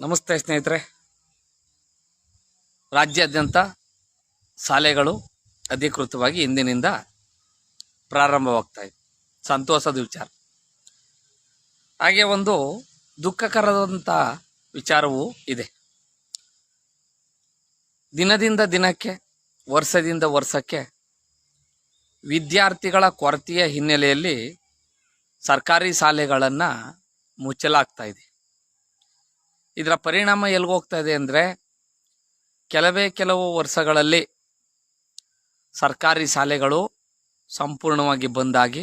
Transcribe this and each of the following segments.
ನಮಸ್ತೆ ಸ್ನೇಹಿತರೆ. ರಾಜ್ಯಾದ್ಯಂತ ಶಾಲೆಗಳು ಅಧಿಕೃತವಾಗಿ ಇಂದಿನಿಂದ ಪ್ರಾರಂಭವಾಗ್ತಾ ಇದೆ. ಸಂತೋಷದ ವಿಚಾರ. ಹಾಗೆ ಒಂದು ದುಃಖಕರದಂಥ ವಿಚಾರವೂ ಇದೆ. ದಿನದಿಂದ ದಿನಕ್ಕೆ, ವರ್ಷದಿಂದ ವರ್ಷಕ್ಕೆ ವಿದ್ಯಾರ್ಥಿಗಳ ಕೊರತೆಯ ಹಿನ್ನೆಲೆಯಲ್ಲಿ ಸರ್ಕಾರಿ ಶಾಲೆಗಳನ್ನು ಮುಚ್ಚಲಾಗ್ತಾ ಇದೆ. ಇದರ ಪರಿಣಾಮ ಎಲ್ಗೋಗ್ತಾ ಇದೆ ಅಂದರೆ ಕೆಲವೇ ಕೆಲವು ವರ್ಷಗಳಲ್ಲಿ ಸರ್ಕಾರಿ ಶಾಲೆಗಳು ಸಂಪೂರ್ಣವಾಗಿ ಬಂದಾಗಿ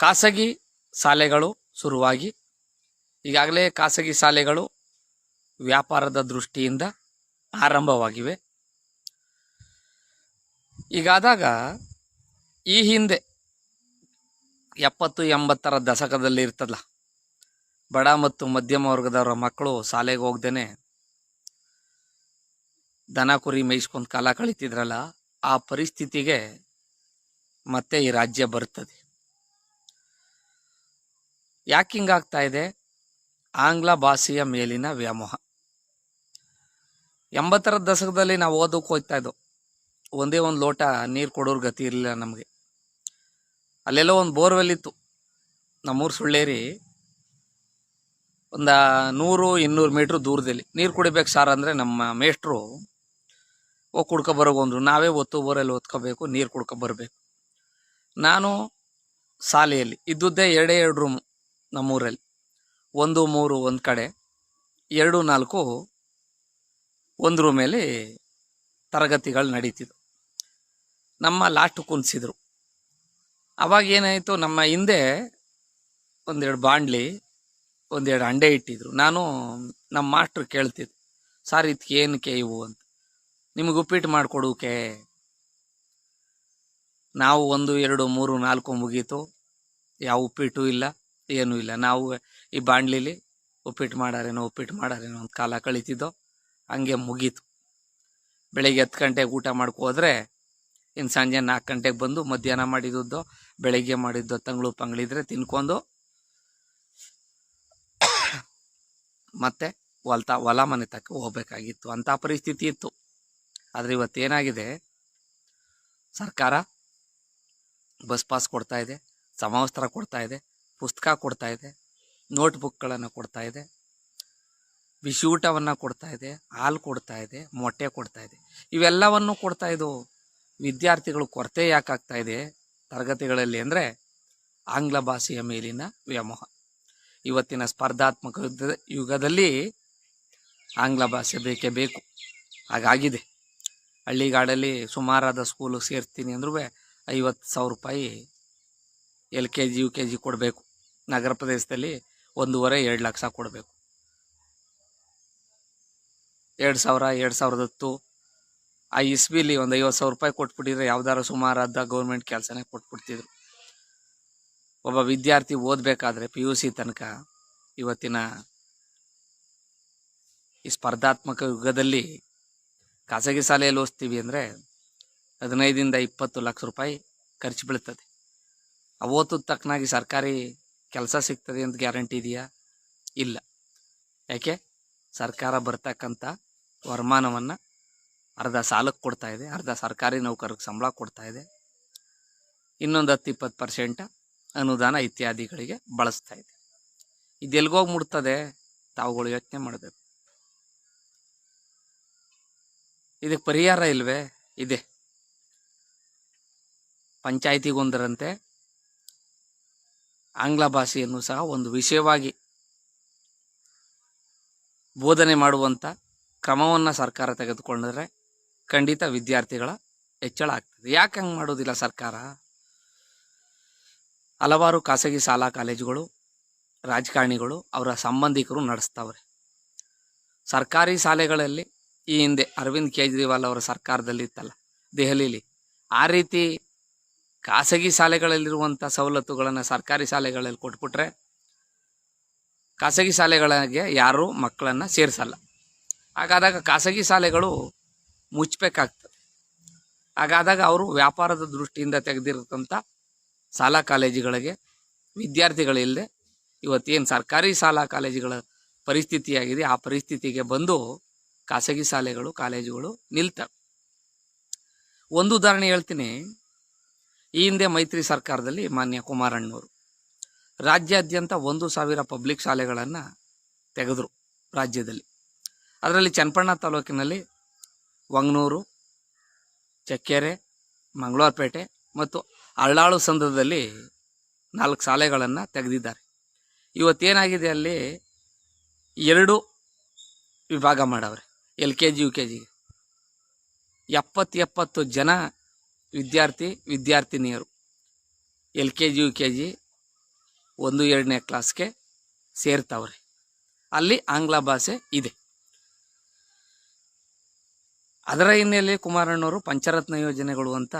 ಖಾಸಗಿ ಶಾಲೆಗಳು ಶುರುವಾಗಿ. ಈಗಾಗಲೇ ಖಾಸಗಿ ಶಾಲೆಗಳು ವ್ಯಾಪಾರದ ದೃಷ್ಟಿಯಿಂದ ಆರಂಭವಾಗಿವೆ. ಈಗಾದಾಗ ಈ ಹಿಂದೆ ಎಪ್ಪತ್ತು ಎಂಬತ್ತರ ದಶಕದಲ್ಲಿ ಇರ್ತದಲ್ಲ ಬಡ ಮತ್ತು ಮಧ್ಯಮ ವರ್ಗದವರ ಮಕ್ಕಳು ಶಾಲೆಗೆ ಹೋಗ್ದೇನೆ ದನ ಕುರಿ ಮೇಯಿಸ್ಕೊಂಡು ಕಾಲ ಕಳೀತಿದ್ರಲ್ಲ, ಆ ಪರಿಸ್ಥಿತಿಗೆ ಮತ್ತೆ ಈ ರಾಜ್ಯ ಬರ್ತದೆ ಯಾಕೆ ಹಿಂಗಾಗ್ತಾ ಇದೆ? ಆಂಗ್ಲ ಭಾಷೆಯ ಮೇಲಿನ ವ್ಯಾಮೋಹ. ಎಂಬತ್ತರ ದಶಕದಲ್ಲಿ ನಾವು ಓದೋಕೆ ಹೋಗ್ತಾ ಇದ್ದೋ, ಒಂದೇ ಒಂದು ಲೋಟ ನೀರು ಕೊಡೋರು ಗತಿ ಇರಲಿಲ್ಲ ನಮಗೆ. ಅಲ್ಲೆಲ್ಲೋ ಒಂದು ಬೋರ್ವೆಲ್ ಇತ್ತು. ನಮ್ಮೂರು ಸುಳ್ಳೇರಿ ಒಂದು ನೂರು ಇನ್ನೂರು ಮೀಟ್ರ್ ದೂರದಲ್ಲಿ. ನೀರು ಕುಡಿಬೇಕು ಸರ್ ಅಂದರೆ ನಮ್ಮ ಮೇಷ್ಟ್ರು ಹೋಗಿ ಕುಡ್ಕೊ ಬರೋಗಂದ್ರು ನಾವೇ ಒತ್ತು ಬೋರಲ್ಲಿ ಒತ್ಕೋಬೇಕು ನೀರು ಕುಡ್ಕೊ ಬರಬೇಕು. ನಾನು ಶಾಲೆಯಲ್ಲಿ ಇದ್ದುದ್ದೇ ಎರಡೇ ಎರಡು ರೂಮು ನಮ್ಮೂರಲ್ಲಿ. ಒಂದು, ಮೂರು, ಒಂದು ಕಡೆ. ಎರಡು, ನಾಲ್ಕು ಒಂದು ರೂಮಲ್ಲಿ ತರಗತಿಗಳು ನಡೀತಿದ್ವು. ನಮ್ಮ ಲಾಸ್ಟ್ ಕುಂದಿಸಿದ್ರು. ಅವಾಗ ಏನಾಯಿತು? ನಮ್ಮ ಹಿಂದೆ ಒಂದೆರಡು ಬಾಂಡ್ಲಿ ಒಂದೆರಡು ಅಂಡೆ ಇಟ್ಟಿದ್ರು. ನಾನು ನಮ್ಮ ಮಾಸ್ಟ್ರು ಕೇಳ್ತಿದ್ದೆ ಸಾರ್ ಇದಕ್ಕೆ ಏನಕ್ಕೆ ಇವು? ಅಂತ. ನಿಮಗೆ ಉಪ್ಪಿಟ್ಟು ಮಾಡಿಕೊಡೋಕೆ. ನಾವು ಒಂದು, ಎರಡು, ಮೂರು, ನಾಲ್ಕು ಮುಗೀತು. ಯಾವ ಉಪ್ಪಿಟ್ಟು ಇಲ್ಲ, ಏನೂ ಇಲ್ಲ. ನಾವು ಈ ಬಾಂಡ್ಲಿಲಿ ಉಪ್ಪಿಟ್ಟು ಮಾಡಾರೇನೋ ಉಪ್ಪಿಟ್ಟು ಮಾಡಾರೇನೋ ಒಂದು ಕಾಲ ಕಳೀತಿದ್ದೋ, ಹಂಗೆ ಮುಗೀತು. ಬೆಳಿಗ್ಗೆ ಹತ್ತು ಗಂಟೆಗೆ ಊಟ ಮಾಡ್ಕೋದ್ರೆ ಇನ್ನು ಸಂಜೆ ನಾಲ್ಕು ಗಂಟೆಗೆ ಬಂದು ಮಧ್ಯಾಹ್ನ ಮಾಡಿದ್ದು ಬೆಳಿಗ್ಗೆ ಮಾಡಿದ್ದು, ತಂಗಳು ಪಂಗಳಿದ್ರೆ ತಿನ್ಕೊಂಡು ಮತ್ತೆ ಹೊಲ್ತ, ಹೊಲ ಮನೆ ತಕ್ಕ ಹೋಗ್ಬೇಕಾಗಿತ್ತು. ಅಂತ ಪರಿಸ್ಥಿತಿ ಇತ್ತು. ಆದರೆ ಇವತ್ತೇನಾಗಿದೆ ಸರ್ಕಾರ ಬಸ್ ಪಾಸ್ ಕೊಡ್ತಾ ಇದೆ, ಸಮವಸ್ತ್ರ ಕೊಡ್ತಾ ಇದೆ, ಪುಸ್ತಕ ಕೊಡ್ತಾ ಇದೆ, ನೋಟ್ಬುಕ್ಗಳನ್ನು ಕೊಡ್ತಾ ಇದೆ ಬಿಸಿ ಊಟವನ್ನು ಕೊಡ್ತಾ ಇದೆ, ಹಾಲು ಕೊಡ್ತಾ ಇದೆ, ಮೊಟ್ಟೆ ಕೊಡ್ತಾ ಇದೆ. ಇವೆಲ್ಲವನ್ನು ಕೊಡ್ತಾ ಇದು ವಿದ್ಯಾರ್ಥಿಗಳು ಕೊರತೆ ಯಾಕಾಗ್ತಾ ಇದೆ ತರಗತಿಗಳಲ್ಲಿ ಅಂದರೆ ಆಂಗ್ಲ ಭಾಷೆಯ ಮೇಲಿನ ವ್ಯಾಮೋಹ. ಇವತ್ತಿನ ಸ್ಪರ್ಧಾತ್ಮಕ ಯುಗದಲ್ಲಿ ಆಂಗ್ಲ ಭಾಷೆ ಬೇಕೇ ಬೇಕು. ಹಾಗಾಗಿದೆ. ಹಳ್ಳಿಗಾಡಲ್ಲಿ ಸುಮಾರಾದ ಸ್ಕೂಲಿಗೆ ಸೇರ್ತೀನಿ ಅಂದ್ರೂ ಐವತ್ತು ಸಾವಿರ ರೂಪಾಯಿ L K G, U K G ಕೊಡಬೇಕು. ನಗರ ಪ್ರದೇಶದಲ್ಲಿ ಒಂದೂವರೆ, ಎರಡು ಲಕ್ಷ ಕೊಡಬೇಕು. ಎರಡು ಸಾವಿರ, ಎರಡು ಸಾವಿರದ ಹತ್ತು ಆ ಇಸ್ಬಿಲಿ ಒಂದು ಐವತ್ತು ಸಾವಿರ ರೂಪಾಯಿ ಕೊಟ್ಬಿಟ್ಟಿದ್ರೆ ಯಾವ್ದಾರು ಸುಮಾರಾದ ಗೌರ್ಮೆಂಟ್ ಕೆಲಸನೇ ಕೊಟ್ಬಿಡ್ತಿದ್ರು. ಒಬ್ಬ ವಿದ್ಯಾರ್ಥಿ ಓದಬೇಕಾದ್ರೆ ಪಿ ಯು ಸಿ ತನಕ ಇವತ್ತಿನ ಈ ಸ್ಪರ್ಧಾತ್ಮಕ ಯುಗದಲ್ಲಿ ಖಾಸಗಿ ಶಾಲೆಯಲ್ಲಿ ಓದಿಸ್ತೀವಿ ಅಂದರೆ ಹದಿನೈದಿಂದ ಇಪ್ಪತ್ತು ಲಕ್ಷ ರೂಪಾಯಿ ಖರ್ಚು ಬೀಳ್ತದೆ. ಓದಿದ ತಕ್ಕನಾಗಿ ಸರ್ಕಾರಿ ಕೆಲಸ ಸಿಗ್ತದೆ ಅಂತ ಗ್ಯಾರಂಟಿ ಇದೆಯಾ? ಇಲ್ಲ. ಯಾಕೆ? ಸರ್ಕಾರ ಬರ್ತಕ್ಕಂಥ ವರಮಾನವನ್ನು ಅರ್ಧ ಸಾಲಕ್ಕೆ ಕೊಡ್ತಾ ಇದೆ, ಅರ್ಧ ಸರ್ಕಾರಿ ನೌಕರಿಗೆ ಸಂಬಳ ಕೊಡ್ತಾ ಇದೆ. ಇನ್ನೊಂದು ಹತ್ತು ಇಪ್ಪತ್ತು ಪರ್ಸೆಂಟ್ ಅನುದಾನ ಇತ್ಯಾದಿಗಳಿಗೆ ಬಳಸ್ತಾ ಇದೆ ಇದೆಲ್ಗೋಗಿ ಮುಡ್ತದೆ ತಾವುಗಳು ಯೋಚನೆ ಮಾಡಬೇಕು. ಇದಕ್ಕೆ ಪರಿಹಾರ ಇಲ್ವೇ? ಇದೆ. ಪಂಚಾಯತಿಗೊಂದರಂತೆ ಆಂಗ್ಲ ಭಾಷೆಯನ್ನು ಸಹ ಒಂದು ವಿಷಯವಾಗಿ ಬೋಧನೆ ಮಾಡುವಂಥ ಕ್ರಮವನ್ನು ಸರ್ಕಾರ ತೆಗೆದುಕೊಂಡರೆ ಖಂಡಿತ ವಿದ್ಯಾರ್ಥಿಗಳ ಹೆಚ್ಚಳ ಆಗ್ತದೆ. ಯಾಕೆ ಹಂಗೆ ಮಾಡೋದಿಲ್ಲ ಸರ್ಕಾರ? ಹಲವಾರು ಖಾಸಗಿ ಶಾಲಾ ಕಾಲೇಜುಗಳು, ರಾಜಕಾರಣಿಗಳು, ಅವರ ಸಂಬಂಧಿಕರು ನಡೆಸ್ತಾವ್ರೆ. ಸರ್ಕಾರಿ ಶಾಲೆಗಳಲ್ಲಿ ಈ ಹಿಂದೆ ಅರವಿಂದ್ ಕೇಜ್ರಿವಾಲ್ ಅವರ ಸರ್ಕಾರದಲ್ಲಿ ಇತ್ತಲ್ಲ, ದೆಹಲಿಲಿ. ಆ ರೀತಿ ಖಾಸಗಿ ಶಾಲೆಗಳಲ್ಲಿರುವಂಥ ಸವಲತ್ತುಗಳನ್ನು ಸರ್ಕಾರಿ ಶಾಲೆಗಳಲ್ಲಿ ಕೊಟ್ಬಿಟ್ರೆ ಖಾಸಗಿ ಶಾಲೆಗಳಿಗೆ ಯಾರೂ ಮಕ್ಕಳನ್ನು ಸೇರಿಸಲ್ಲ. ಹಾಗಾದಾಗ ಖಾಸಗಿ ಶಾಲೆಗಳು ಮುಚ್ಚಬೇಕಾಗ್ತದೆ ಹಾಗಾದಾಗ ಅವರು ವ್ಯಾಪಾರದ ದೃಷ್ಟಿಯಿಂದ ತೆಗೆದಿರತಂಥ ಶಾಲಾ ಕಾಲೇಜುಗಳಿಗೆ ವಿದ್ಯಾರ್ಥಿಗಳಿಲ್ಲದೆ ಇವತ್ತೇನು ಸರ್ಕಾರಿ ಶಾಲಾ ಕಾಲೇಜುಗಳ ಪರಿಸ್ಥಿತಿಯಾಗಿದೆ, ಆ ಪರಿಸ್ಥಿತಿಗೆ ಬಂದು ಖಾಸಗಿ ಶಾಲೆಗಳು, ಕಾಲೇಜುಗಳು ನಿಲ್ತವೆ. ಒಂದು ಉದಾಹರಣೆ ಹೇಳ್ತೀನಿ. ಈ ಹಿಂದೆ ಮೈತ್ರಿ ಸರ್ಕಾರದಲ್ಲಿ ಮಾನ್ಯ ಕುಮಾರಣ್ಣವರು ರಾಜ್ಯಾದ್ಯಂತ ಒಂದು ಸಾವಿರ ಪಬ್ಲಿಕ್ ಶಾಲೆಗಳನ್ನು ತೆಗೆದರು ರಾಜ್ಯದಲ್ಲಿ. ಅದರಲ್ಲಿ ಚನ್ನಪಣ್ಣ ತಾಲೂಕಿನಲ್ಲಿ ವಂಗನೂರು, ಚಕ್ಕೆರೆ, ಮಂಗಳವಾರಪೇಟೆ ಮತ್ತು ಅಳ್ಳಾಳು ಸಂದದಲ್ಲಿ ನಾಲ್ಕು ಶಾಲೆಗಳನ್ನು ತೆಗೆದಿದ್ದಾರೆ. ಇವತ್ತೇನಾಗಿದೆ ಅಲ್ಲಿ ಎರಡು ವಿಭಾಗ ಮಾಡವ್ರೆ, L K G, U K ಜಿಗೆ. ಎಪ್ಪತ್ತು ಎಪ್ಪತ್ತು ಜನ ವಿದ್ಯಾರ್ಥಿ, ವಿದ್ಯಾರ್ಥಿನಿಯರು L K G, U K G ಒಂದು ಎರಡನೇ ಕ್ಲಾಸ್ಗೆ ಸೇರ್ತಾವ್ರೆ. ಅಲ್ಲಿ ಆಂಗ್ಲ ಭಾಷೆ ಇದೆ. ಅದರ ಹಿನ್ನೆಲೆ ಕುಮಾರಣ್ಣವರು ಪಂಚರತ್ನ ಯೋಜನೆಗಳು ಅಂತ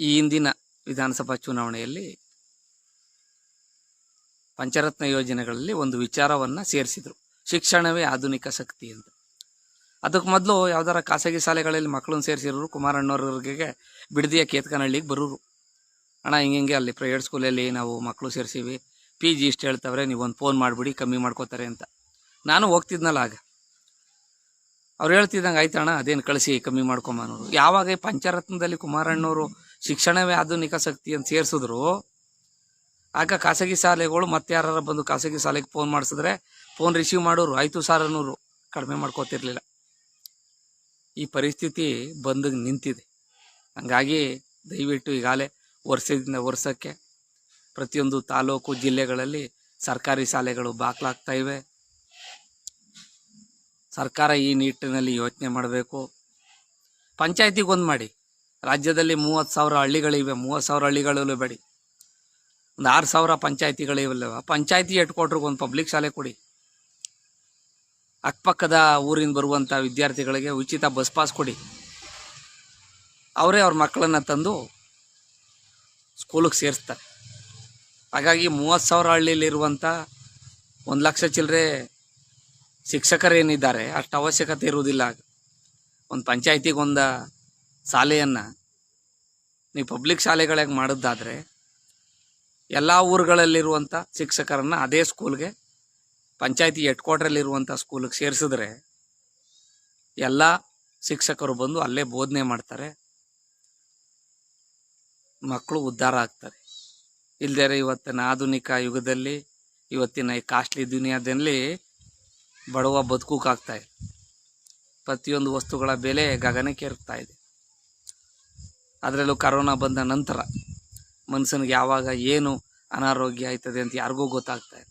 ಈ ಹಿಂದಿನ ವಿಧಾನಸಭಾ ಚುನಾವಣೆಯಲ್ಲಿ ಪಂಚರತ್ನ ಯೋಜನೆಗಳಲ್ಲಿ ಒಂದು ವಿಚಾರವನ್ನು ಸೇರಿಸಿದರು. ಶಿಕ್ಷಣವೇ ಆಧುನಿಕ ಶಕ್ತಿ ಅಂತ. ಅದಕ್ಕೆ ಮೊದಲು ಯಾವ್ದಾರ ಖಾಸಗಿ ಶಾಲೆಗಳಲ್ಲಿ ಮಕ್ಕಳನ್ನು ಸೇರಿಸಿರೋರು ಕುಮಾರಣ್ಣವ್ರಿಗೆ ಬಿಡದಿಯ ಕೇತ್ಕನಹಳ್ಳಿಗೆ ಬರೋರು. ಅಣ್ಣ, ಹಿಂಗೆ ಹಿಂಗೆ ಅಲ್ಲಿ ಪ್ರೈವೇಟ್ ಸ್ಕೂಲಲ್ಲಿ ನಾವು ಮಕ್ಕಳು ಸೇರಿಸಿವಿ. ಪಿ ಜಿ ಇಷ್ಟು ಹೇಳ್ತಾವ್ರೆ ನೀವು ಒಂದು ಫೋನ್ ಮಾಡಿಬಿಡಿ, ಕಮ್ಮಿ ಮಾಡ್ಕೋತಾರೆ ಅಂತ. ನಾನು ಹೋಗ್ತಿದ್ನಲ್ಲ ಆಗ. ಅವ್ರು ಹೇಳ್ತಿದ್ದಂಗೆ, ಆಯ್ತಣ್ಣ, ಅದೇನು ಕಳಿಸಿ, ಕಮ್ಮಿ ಮಾಡ್ಕೊಂಬ ಯಾವಾಗ ಪಂಚರತ್ನದಲ್ಲಿ ಕುಮಾರಣ್ಣವರು ಶಿಕ್ಷಣವೇ ಆಧುನಿಕ ಶಕ್ತಿ ಅಂತ ಸೇರಿಸಿದ್ರು. ಆಗ ಖಾಸಗಿ ಶಾಲೆಗಳು ಮತ್ತೆ ಯಾರು ಬಂದು ಖಾಸಗಿ ಶಾಲೆಗೆ ಫೋನ್ ಮಾಡಿಸಿದ್ರೆ ಫೋನ್ ರಿಸೀವ್ ಮಾಡೋರು ಐದು ಸರ್ ಕಡಿಮೆ ಮಾಡ್ಕೋತಿರ್ಲಿಲ್ಲ. ಈ ಪರಿಸ್ಥಿತಿ ಬಂದು ನಿಂತಿದೆ. ಹಂಗಾಗಿ ದಯವಿಟ್ಟು ಈಗಾಗಲೇ ವರ್ಷದಿಂದ ವರ್ಷಕ್ಕೆ ಪ್ರತಿಯೊಂದು ತಾಲೂಕು ಜಿಲ್ಲೆಗಳಲ್ಲಿ ಸರ್ಕಾರಿ ಶಾಲೆಗಳು ಬಾಕ್ಲಾಗ್ತಾ ಇವೆ. ಸರ್ಕಾರ ಈ ನಿಟ್ಟಿನಲ್ಲಿ ಯೋಚನೆ ಮಾಡಬೇಕು. ಪಂಚಾಯತಿಗೆ ಒಂದು ಮಾಡಿ. ರಾಜ್ಯದಲ್ಲಿ ಮೂವತ್ತು ಸಾವಿರ ಹಳ್ಳಿಗಳಿವೆ ಮೂವತ್ತು ಸಾವಿರ ಹಳ್ಳಿಗಳಲ್ಲೂ ಬೇಡಿ. ಒಂದು ಆರು ಸಾವಿರ ಪಂಚಾಯತಿಗಳಿವಲ್ಲವ ಪಂಚಾಯತಿ ಹೆಡ್ಕ್ವಾರ್ಟ್ರಿಗೆ ಒಂದು ಪಬ್ಲಿಕ್ ಶಾಲೆ ಕೊಡಿ. ಅಕ್ಕಪಕ್ಕದ ಊರಿಂದ ಬರುವಂಥ ವಿದ್ಯಾರ್ಥಿಗಳಿಗೆ ಉಚಿತ ಬಸ್ ಪಾಸ್ ಕೊಡಿ. ಅವರೇ ಅವ್ರ ಮಕ್ಕಳನ್ನು ತಂದು ಸ್ಕೂಲಿಗೆ ಸೇರಿಸ್ತಾರೆ. ಹಾಗಾಗಿ ಮೂವತ್ತು ಸಾವಿರ ಹಳ್ಳಿಯಲ್ಲಿರುವಂಥ ಒಂದು ಲಕ್ಷ ಚಿಲ್ಲರೆ ಶಿಕ್ಷಕರೇನಿದ್ದಾರೆ. ಅಷ್ಟು ಅವಶ್ಯಕತೆ ಇರುವುದಿಲ್ಲ. ಒಂದು ಪಂಚಾಯತಿಗೆ ಒಂದು ಶಾಲೆಯನ್ನು. ನೀವು ಪಬ್ಲಿಕ್ ಶಾಲೆಗಳಿಗೆ ಮಾಡೋದಾದರೆ, ಎಲ್ಲ ಊರುಗಳಲ್ಲಿರುವಂಥ ಶಿಕ್ಷಕರನ್ನು ಅದೇ ಸ್ಕೂಲ್ಗೆ, ಪಂಚಾಯತಿ ಹೆಡ್ ಕ್ವಾರ್ಟ್ರಲ್ಲಿರುವಂಥ ಸ್ಕೂಲಿಗೆ ಸೇರಿಸಿದ್ರೆ, ಎಲ್ಲ ಶಿಕ್ಷಕರು ಬಂದು ಅಲ್ಲೇ ಬೋಧನೆ ಮಾಡ್ತಾರೆ. ಮಕ್ಕಳು ಉದ್ಧಾರ ಆಗ್ತಾರೆ. ಇಲ್ದೇ ಇವತ್ತಿನ ಆಧುನಿಕ ಯುಗದಲ್ಲಿ, ಇವತ್ತಿನ ಈ ಕಾಸ್ಟ್ಲಿ ದುನಿಯಾದಲ್ಲಿ ಬಡವ ಬದುಕೋಕ್ಕಾಗ್ತಾ ಪ್ರತಿಯೊಂದು ವಸ್ತುಗಳ ಬೆಲೆ ಗಗನಕ್ಕೇರ್ತಾ ಇದೆ. ಅದರಲ್ಲೂ ಕರೋನಾ ಬಂದ ನಂತರ ಮನುಷ್ಯನಿಗೆ ಯಾವಾಗ ಏನು ಅನಾರೋಗ್ಯ ಆಯ್ತದೆ ಅಂತ ಯಾರಿಗೂ ಗೊತ್ತಾಗ್ತಾ ಇಲ್ಲ.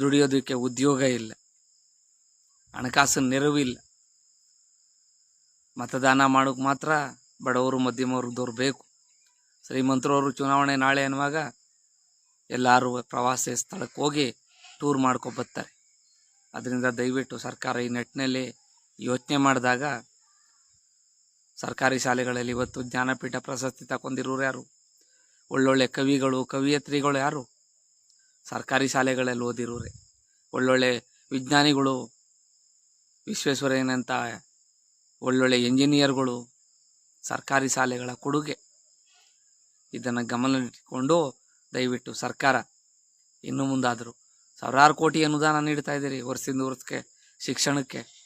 ದುಡಿಯೋದಕ್ಕೆ ಉದ್ಯೋಗ ಇಲ್ಲ. ಹಣಕಾಸಿನ ನೆರವಿಲ್ಲ ಮತದಾನ ಮಾಡೋಕ್ಕೆ ಮಾತ್ರ ಬಡವರು ಮಧ್ಯಮ ವರ್ಗದವ್ರು ಬೇಕು ಶ್ರೀಮಂತರವರು ಚುನಾವಣೆ ನಾಳೆ ಅನ್ನುವಾಗ ಎಲ್ಲರೂ ಪ್ರವಾಸಿ ಸ್ಥಳಕ್ಕೆ ಹೋಗಿ ಟೂರ್ ಮಾಡ್ಕೊ ಬರ್ತಾರೆ. ಅದರಿಂದ ದಯವಿಟ್ಟು ಸರ್ಕಾರ ಈ ನಿಟ್ಟಿನಲ್ಲಿ ಯೋಚನೆ ಮಾಡಿದಾಗ ಸರ್ಕಾರಿ ಶಾಲೆಗಳಲ್ಲಿ ಇವತ್ತು ಜ್ಞಾನಪೀಠ ಪ್ರಶಸ್ತಿ ತಗೊಂಡಿರೋರು ಯಾರು? ಒಳ್ಳೊಳ್ಳೆ ಕವಿಗಳು, ಕವಿಯತ್ರಿಗಳು ಯಾರು? ಸರ್ಕಾರಿ ಶಾಲೆಗಳಲ್ಲಿ ಓದಿರೋರೆ. ಒಳ್ಳೊಳ್ಳೆ ವಿಜ್ಞಾನಿಗಳು, ವಿಶ್ವೇಶ್ವರಯ್ಯನಂತ ಒಳ್ಳೊಳ್ಳೆ ಇಂಜಿನಿಯರ್ಗಳು ಸರ್ಕಾರಿ ಶಾಲೆಗಳ ಕೊಡುಗೆ. ಇದನ್ನು ಗಮನದಲ್ಲಿಟ್ಟುಕೊಂಡು ದಯವಿಟ್ಟು ಸರ್ಕಾರ ಇನ್ನು ಮುಂದಾದರೂ ಸಾವಿರಾರು ಕೋಟಿ ಅನುದಾನ ನೀಡ್ತಾ ಇದ್ದೀರಿ ವರ್ಷದಿಂದ ವರ್ಷಕ್ಕೆ, ಶಿಕ್ಷಣಕ್ಕೆ.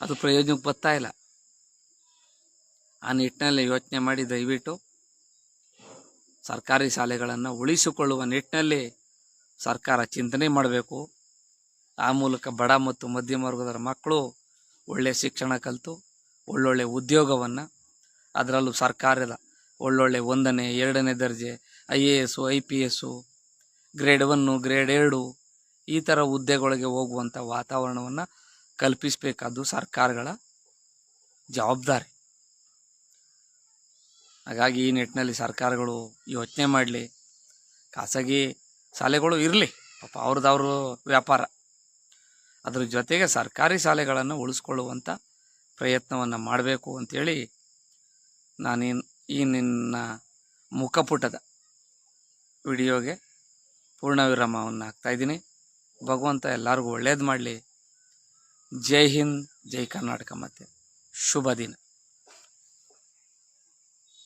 ಅದು ಪ್ರಯೋಜನಕ್ಕೆ ಬರ್ತಾ ಇಲ್ಲ. ಆ ನಿಟ್ಟಿನಲ್ಲಿ ಯೋಚನೆ ಮಾಡಿ ದಯವಿಟ್ಟು ಸರ್ಕಾರಿ ಶಾಲೆಗಳನ್ನು ಉಳಿಸಿಕೊಳ್ಳುವ ನಿಟ್ಟಿನಲ್ಲಿ ಸರ್ಕಾರ ಚಿಂತನೆ ಮಾಡಬೇಕು. ಆ ಮೂಲಕ ಬಡ ಮತ್ತು ಮಧ್ಯಮ ವರ್ಗದ ಮಕ್ಕಳು ಒಳ್ಳೆಯ ಶಿಕ್ಷಣ ಕಲಿತು, ಒಳ್ಳೊಳ್ಳೆ ಉದ್ಯೋಗವನ್ನು ಅದರಲ್ಲೂ ಸರ್ಕಾರದ ಒಳ್ಳೊಳ್ಳೆ ಒಂದನೇ, ಎರಡನೇ ದರ್ಜೆ, I A S I P S grade one grade ಎರಡು ಈ ಥರ ಹುದ್ದೆಗಳಿಗೆ ಹೋಗುವಂಥ ವಾತಾವರಣವನ್ನು ಕಲ್ಪಿಸಬೇಕಾದ್ದು ಸರ್ಕಾರಗಳ ಜವಾಬ್ದಾರಿ. ಹಾಗಾಗಿ ಈ ನಿಟ್ಟಿನಲ್ಲಿ ಸರ್ಕಾರಗಳು ಯೋಚನೆ ಮಾಡಲಿ, ಖಾಸಗಿ ಶಾಲೆಗಳು ಇರಲಿ, ಪಾಪ ಅವ್ರದ್ದವರು ವ್ಯಾಪಾರ. ಅದ್ರ ಜೊತೆಗೆ ಸರ್ಕಾರಿ ಶಾಲೆಗಳನ್ನು ಉಳಿಸ್ಕೊಳ್ಳುವಂಥ ಪ್ರಯತ್ನವನ್ನು ಮಾಡಬೇಕು ಅಂಥೇಳಿ ನಾನಿನ್ ಈ ನಿನ್ನ ಮುಖಪುಟದ ವಿಡಿಯೋಗೆ ಪೂರ್ಣ ವಿರಾಮವನ್ನು ಹಾಕ್ತಾಯಿದ್ದೀನಿ ಭಗವಂತ ಎಲ್ಲರಿಗೂ ಒಳ್ಳೇದು ಮಾಡಲಿ. ಜೈ ಹಿಂದ್ ಜೈ ಕರ್ನಾಟಕ ಮತ್ತೆ ಶುಭ ದಿನ